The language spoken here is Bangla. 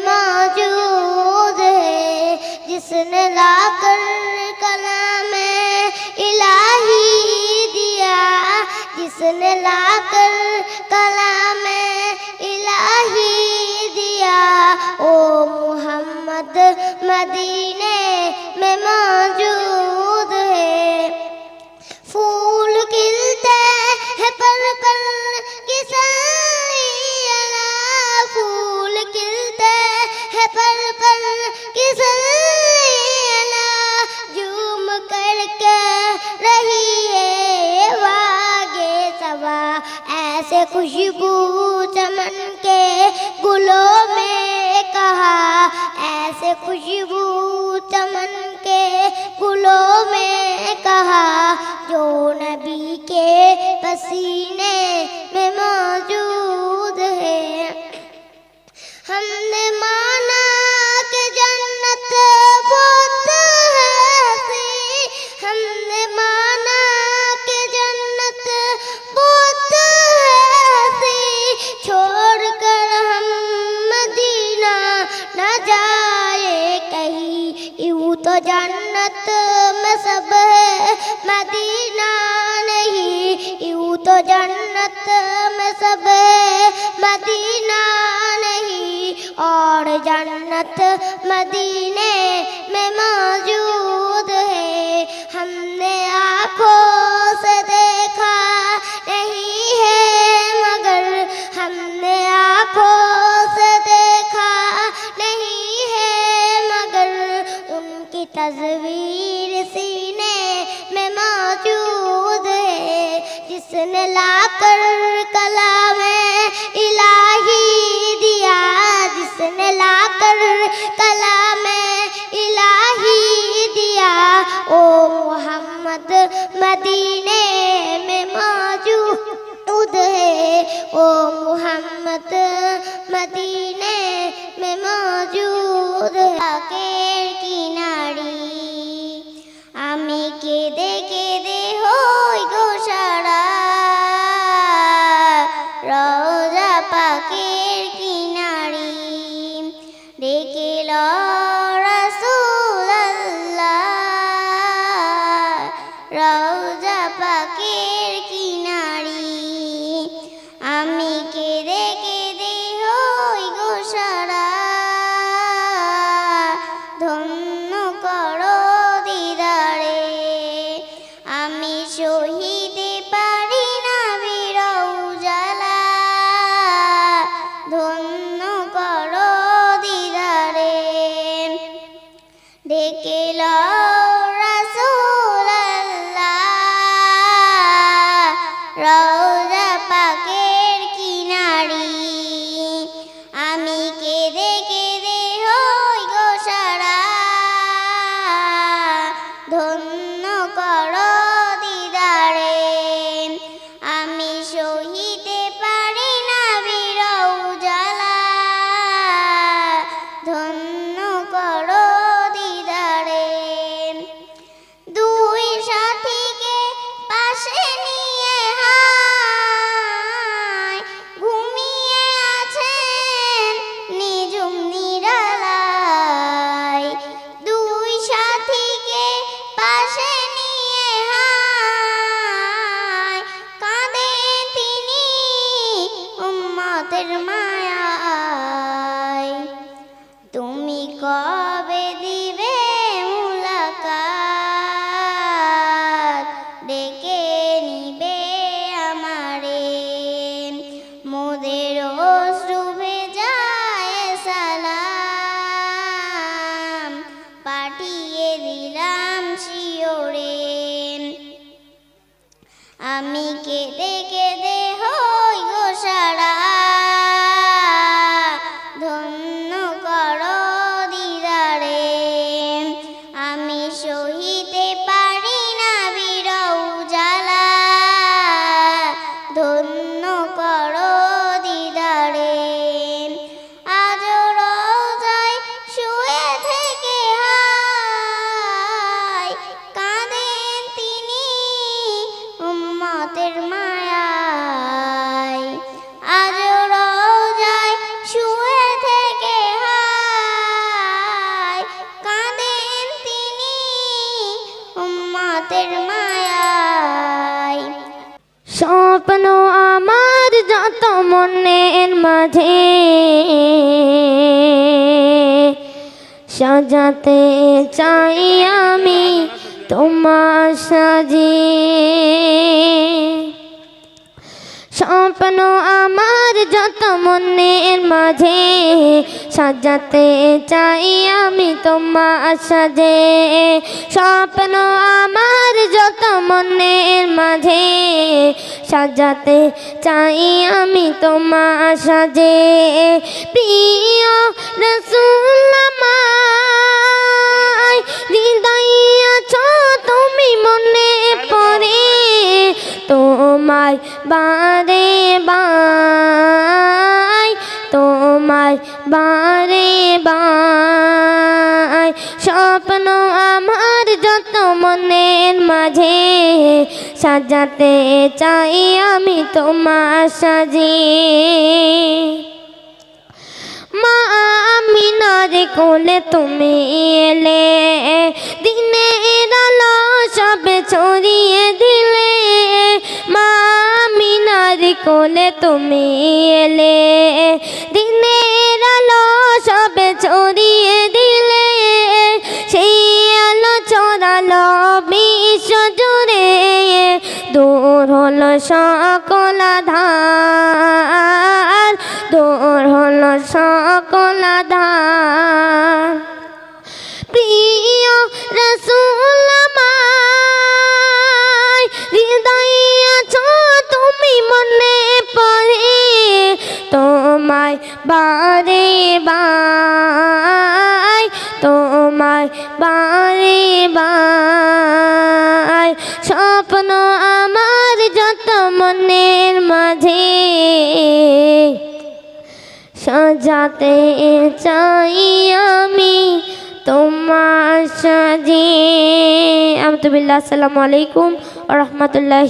موجود ہے جس نے لا کر کلام الہی دیا جس نے لا کر کلام خوشبو چمن کے گلوں میں کہا ایسے خوشبو چمن کے گلوں میں کہا جو نبی کے پسینے میں जन्नत में सब है, मदीना नहीं। यूँ तो जन्नत में सब है, मदीना नहीं। और जन्नत मदीने রৌজা পাখির কি মাঝে সাজাতে চাই আমি তোমার সাজে। স্বপ্ন আমার যত মনের মাঝে, সাজাতে চাই আমি তোমার সাজে। স্বপ্ন আমার যত মনের মাঝে, সাজাতে চাই আমি তোমার সাজে। প্রিয় রসুল আমায় তোমার বারে বাই তোমায় বারে বাই। স্বপ্ন আমার যত মনের মাঝে, সাজাতে চাই আমি তোমার সাজে। তুমি এলে, দিনের আলো সব ছড়িয়ে দিলে। সেই আলো ছড়ালো বিশ্ব জুড়ে, দূর হলো সকল ধার দূর হলো সকল ধার প্রিয় রসুল বারে বাই তোমায় বারে বাই। স্বপ্ন আমার যত মনের মাঝে, সাজাতে চাই আমি তোমার সাজে। আমতুবিল্লাহ, আসসালামু আলাইকুম রহমতুল্লাহ